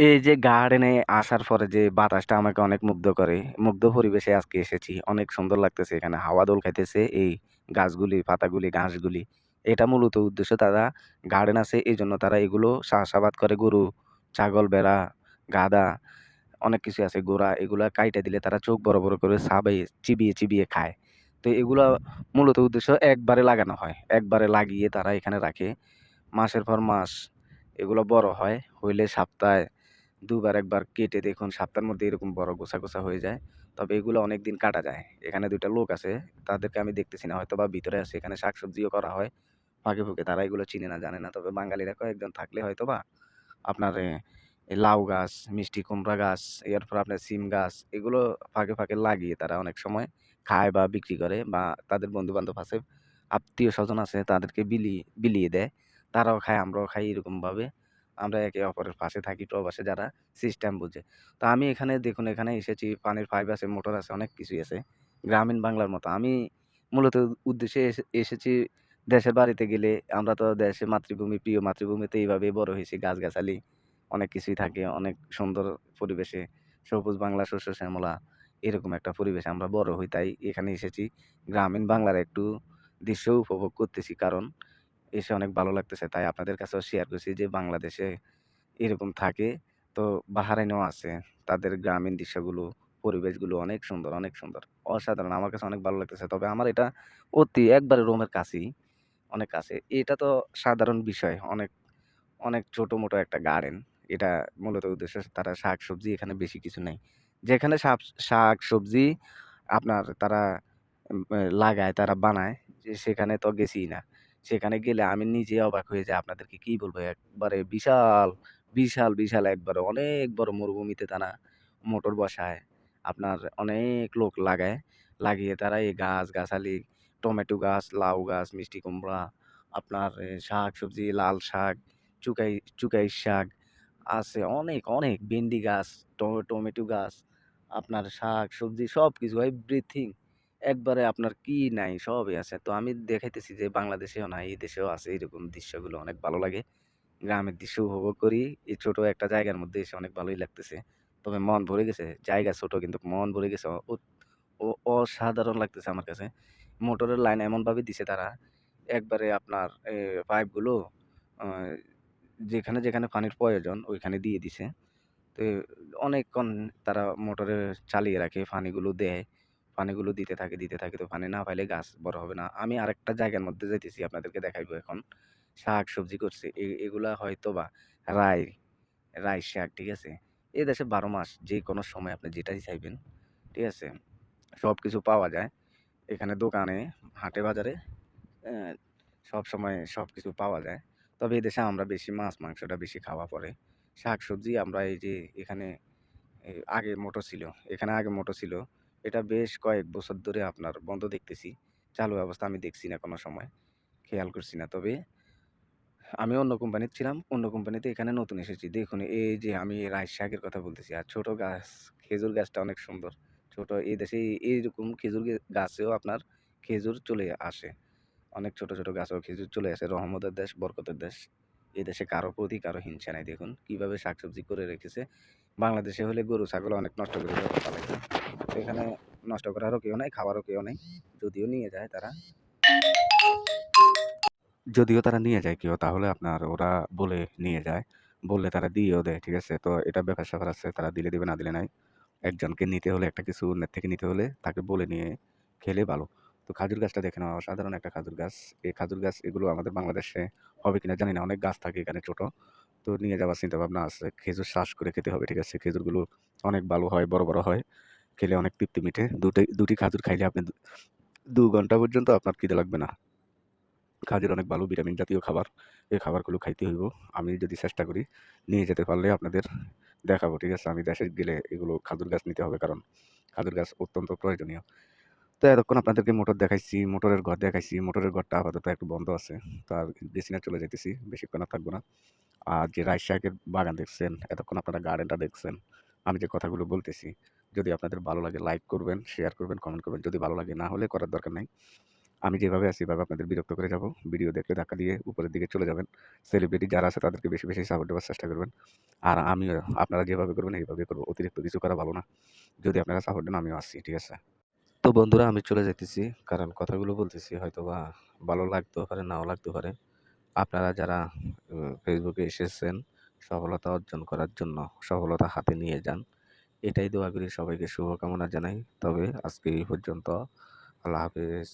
এই যে গার্ডেনে আসার পরে যে বাতাসটা আমাকে অনেক মুগ্ধ করে, মুগ্ধ পরিবেশে আজকে এসেছি। অনেক সুন্দর লাগতেছে এখানে হাওয়া দোল খাইতেছে এই গাছগুলি, পাতাগুলি, ঘাসগুলি। এটা মূলত উদ্দেশ্য তারা গার্ডেন আছে এই জন্য তারা এগুলো চাষাবাদ করে গরু, ছাগল, বেড়া গাদা অনেক কিছু আছে গোড়া এগুলো কাইটা দিলে তারা চোখ বড়, বড় করে চাবাইয়ে চিবিয়ে, চিবিয়ে খায়। তো এগুলো মূলত উদ্দেশ্য একবারে লাগানো হয়। একবারে লাগিয়ে তারা এখানে রাখে। মাসের পর মাস এগুলো বড় হয়। হইলে সপ্তাহে ২ বার ১ বার কেটে দেখুন সপ্তাহের মধ্যে এরকম বড় গোছা, গোছা হয়ে যায়। তবে এগুলো অনেকদিন কাটা যায়। এখানে ২ টা লোক আছে। তাদেরকে আমি দেখতেছি না হয়তো বা ভিতরে আছে। এখানে শাকসবজিও করা হয়। ফাঁকে, ফুঁকে তারা এগুলো চিনে না, জানে না। তবে বাঙালিরা কয়েকজন থাকলে হয়তো বা আপনার লাউ গাছ, মিষ্টি কুমড়া গাছ, এরপর আপনার সিম গাছ এগুলো ফাঁকে, ফাঁকে লাগিয়ে তারা অনেক সময় খায় বা বিক্রি করে বা তাদের বন্ধু-বান্ধব আছে, আত্মীয়স্বজন আছে তাদেরকে বিলি বিলিয়ে দেয়। তারাও খায়, আমরাও খাই এরকমভাবে। আমরা একে অপরের পাশে থাকি প্রবাসে যারা সিস্টেম বুঝে। তো আমি এখানে দেখুন এখানে এসেছি পানির পাইপ আছে, মোটর আছে, অনেক কিছুই আছে। গ্রামীণ বাংলার মতো। আমি মূলত উদ্দেশ্যে এসেছি দেশের বাড়িতে গেলে আমরা তো দেশে মাতৃভূমি, প্রিয় মাতৃভূমিতে এইভাবেই বড় হয়েছি। গাছগাছালি অনেক কিছুই থাকে। অনেক সুন্দর পরিবেশে সবুজ বাংলা শস্য শ্যামলা এরকম একটা পরিবেশে আমরা বড় হই। তাই এখানে এসেছি গ্রামীণ বাংলার একটু দৃশ্য উপভোগ করতেছি। কারণ এসে অনেক ভালো লাগতেছে। তাই আপনাদের কাছেও শেয়ার করছি যে বাংলাদেশে এরকম থাকে। তো বাহারাইনেও আছে। তাদের গ্রামীণ দৃশ্যগুলো, পরিবেশগুলো অনেক সুন্দর, অনেক সুন্দর। অসাধারণ! আমার কাছে অনেক ভালো লাগতেছে। তবে আমার এটা অতি একবারে রোমের কাছেই, অনেক কাছে। এটা তো সাধারণ বিষয়। অনেক, অনেক ছোটো মোটো একটা গার্ডেন। এটা মূলত উদ্দেশ্য তারা শাক সবজি এখানে বেশি কিছু নেই যেখানে শাক সবজি আপনার তারা লাগায়, তারা বানায় যে সেখানে তো গেছিই না। সেখানে গেলে আমি নিজে অবাক হয়ে যাই। আপনাদেরকে কি বলব? একবারে বিশাল, বিশাল, বিশাল একবারে অনেক বড় মরুভূমিতে তারা মোটর বসায়। আপনার অনেক লোক লাগায়। লাগিয়ে তারা এই গাছ-গাছালি, টমেটো গাছ, লাউ গাছ, মিষ্টি কুমড়া, আপনার শাক সবজি লাল শাক, চুকাই চুকাই শাক আছে অনেক, অনেক ভেন্ডি গাছ, টমেটো গাছ, আপনার শাক-সবজি সব কিছু এভরিথিং একবারে আপনার কি নাই সবই আছে। তো আমি দেখাইতেছি যে বাংলাদেশেও নাই, এই দেশেও আছে এরকম দৃশ্যগুলো অনেক ভালো লাগে। গ্রামের দৃশ্য উপভোগ করি। এই ছোট একটা জায়গার মধ্যে এসে অনেক ভালোই লাগতেছে। তবে মন ভরে গেছে। জায়গা ছোট কিন্তু মন ভরে গেছে। অসাধারণ লাগতেছে আমার কাছে। মোটরের লাইন এমনভাবে দিছে তারা, একবারে আপনার পাইপগুলো যেখানে, যেখানে পানির প্রয়োজন ওইখানে দিয়ে দিছে। তো অনেকক্ষণ তারা মোটরে চালিয়ে রাখে, পানিগুলো দেয়। পানিগুলো দিতে থাকে, দিতে থাকে। তো পানি না পাইলে গাছ বড় হবে না। আমি আরেকটা জায়গার মধ্যে যাইতেছি আপনাদেরকে দেখাইবো এখন। শাক-সবজি করছে। এ এগুলা হয়তোবা রাই, রাই শাক, ঠিক আছে? এ দেশে ১২ মাস যে কোনো সময় আপনি যেটাই চাইবেন, ঠিক আছে? সব কিছু পাওয়া যায়। এখানে দোকানে, হাটে বাজারে সব সময় সব কিছু পাওয়া যায়। তবে এদেশে আমরা বেশি মাছ, মাংসটা বেশি খাওয়া পড়ে। শাক সবজি আমরা এই যে এখানে আগে মোটর ছিল। এখানে আগে মোটর ছিল। এটা বেশ কয়েক বছর ধরে আপনার বন্ধ দেখতেছি। চালু অবস্থা আমি দেখছি না কোনো সময়। খেয়াল করছি না। তবে আমি অন্য কোম্পানিতে ছিলাম। অন্য কোম্পানিতে এখানে নতুন এসেছি। দেখুন এই যে আমি রাইস শাকের কথা বলতেছি। আর ছোট গাছ, খেজুর গাছটা অনেক সুন্দর। ছোট এই দেশে এইরকম খেজুর গাছেও আপনার খেজুর চলে আসে। অনেক ছোট, ছোট গাছেও খেজুর চলে আসে। রহমতের দেশ, বরকতের দেশ। এ দেশে কারও প্রতি কারও হিংসা নাই। দেখুন কীভাবে শাকসবজি করে রেখেছে। বাংলাদেশে হলে গরু, ছাগল অনেক নষ্ট করে। এখানে নষ্ট করারও কেউ নাই, খাওয়ারও কেউ নাই। যদিও নিয়ে যায় তারা। যদিও তারা নিয়ে যায় কেউ তাহলে আপনার ওরা বলে নিয়ে যায়। বললে তারা দিয়েও দেয়, ঠিক আছে? তো এটা ব্যাপার-স্যাপার আছে। তারা দিলে দিবে, না দিলে নাই। একজনকে নিতে হলে একটা কিছু অন্যের থেকে নিতে হলে তাকে বলে নিয়ে খেলে ভালো। তো খাজুর গাছটা দেখে নেওয়া সাধারণ একটা খাজুর গাছ। এই খাজুর গাছ এগুলো আমাদের বাংলাদেশে হবে কিনা জানি না। অনেক গাছ থাকে এখানে ছোটো তো নিয়ে যাওয়ার চিন্তাভাবনা আছে। খেজুর শ্বাস করে খেতে হবে, ঠিক আছে? খেজুরগুলো অনেক ভালো হয়, বড়, বড় হয়। খেলে অনেক তৃপ্তি মিটে। দুটাই ২ টি খাজুর খাইলে আপনি দু ঘণ্টা পর্যন্ত আপনার খিদে লাগবে না। খাজুর অনেক ভালো ভিটামিন জাতীয় খাবার। এই খাবারগুলো খাইতে হইব। আমি যদি চেষ্টা করি, নিয়ে যেতে পারলে আপনাদের দেখাবো, ঠিক আছে? আমি দেশে গেলে এগুলো খাজুর গাছ নিতে হবে কারণ খাজুর গাছ অত্যন্ত প্রয়োজনীয়। তো এতক্ষণ আপনাদেরকে মোটর দেখাইছি, মোটরের ঘর দেখাইছি। মোটরের ঘরটা আপাতত একটু বন্ধ আছে। তো আর গেছি না, চলে যাইতেছি। বেশিক্ষণ আর থাকব না। আর যে রাই শাকের বাগান দেখছেন, এতক্ষণ আপনারা গার্ডেনটা দেখছেন। আমি যে কথাগুলো বলতেছি, যদি আপনাদের ভালো লাগে লাইক করবেন, শেয়ার করবেন, কমেন্ট করবেন। যদি ভালো লাগে, না হলে করার দরকার নাই। আমি যেভাবে আছি এভাবে আপনাদের বিরক্ত করে যাব। ভিডিও দেখলে ধাক্কা দিয়ে উপরের দিকে চলে যাবেন। সেলিব্রিটি যারা আছে তাদেরকে বেশি, বেশি সাপোর্ট দেওয়ার চেষ্টা করবেন। আর আমিও আপনারা যেভাবে করবেন এইভাবে করব। অতিরিক্ত কিছু করা ভালো না। যদি আপনারা সাপোর্ট দেন আমিও আছি। ঠিক আছে? তো বন্ধুরা আমি চলে যেতেছি কারণ কথাগুলো বলতেছি হয়তোবা ভালো লাগতেও পারে, নাও লাগতে পারে। আপনারা যারা ফেসবুকে এসেছেন সফলতা অর্জন করার জন্য, সফলতা হাতে নিয়ে যান। এটাই দোয়া করি সবাইকে শুভকামনা জানাই। তবে আজকে এই পর্যন্ত। আল্লাহ হাফেজ।